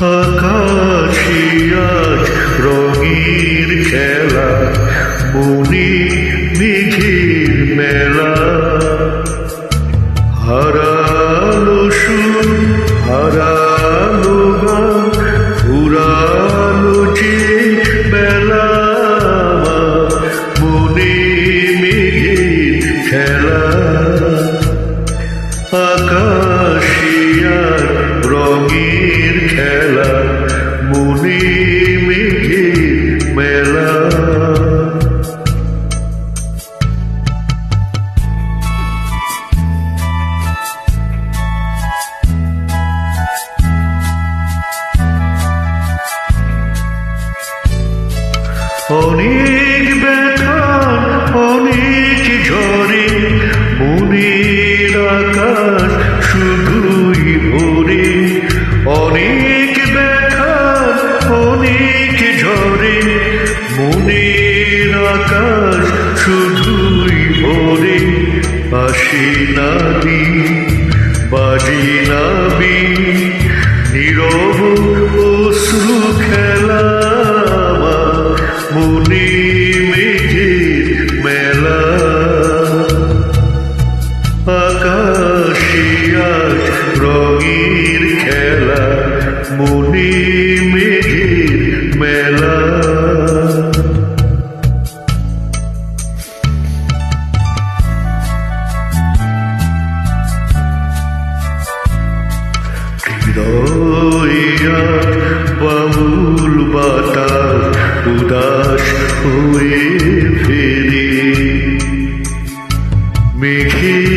আকাশিয়াজ রঙের খেলা, মনে মেঘের মেলা। হারালো হারালো গান, ফুরালো যে মনে মেঘের খেলা। আকাশিয়ার রঙের খেলা মনে মেঘের মেলা। অনেক ব্যথার অনেক ঝরে মনের আকাশ শুধুই অনেক ঝরে, মনের আকাশ শুধুই ভরে। আসে না দিন বাজে নীরব অশ্রু খেলা মনে মেলা। রঙের খেলা, মনে মেঘের হৃদয়া বাউল বাতাস উদাস হয়ে ফেরে মেঘের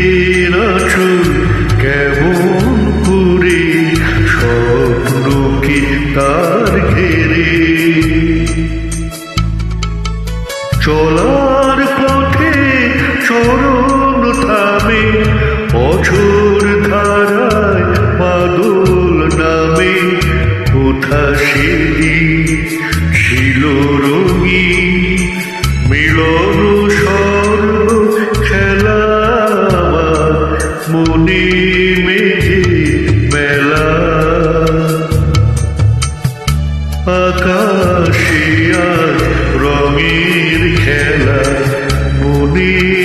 তার ঘেরে। চাঁদে ওঠা ছিল রঙি মিলন সর্ব খেলা মনে মেঝে মেলা। আকাশিয়া আর রঙের খেলা মনে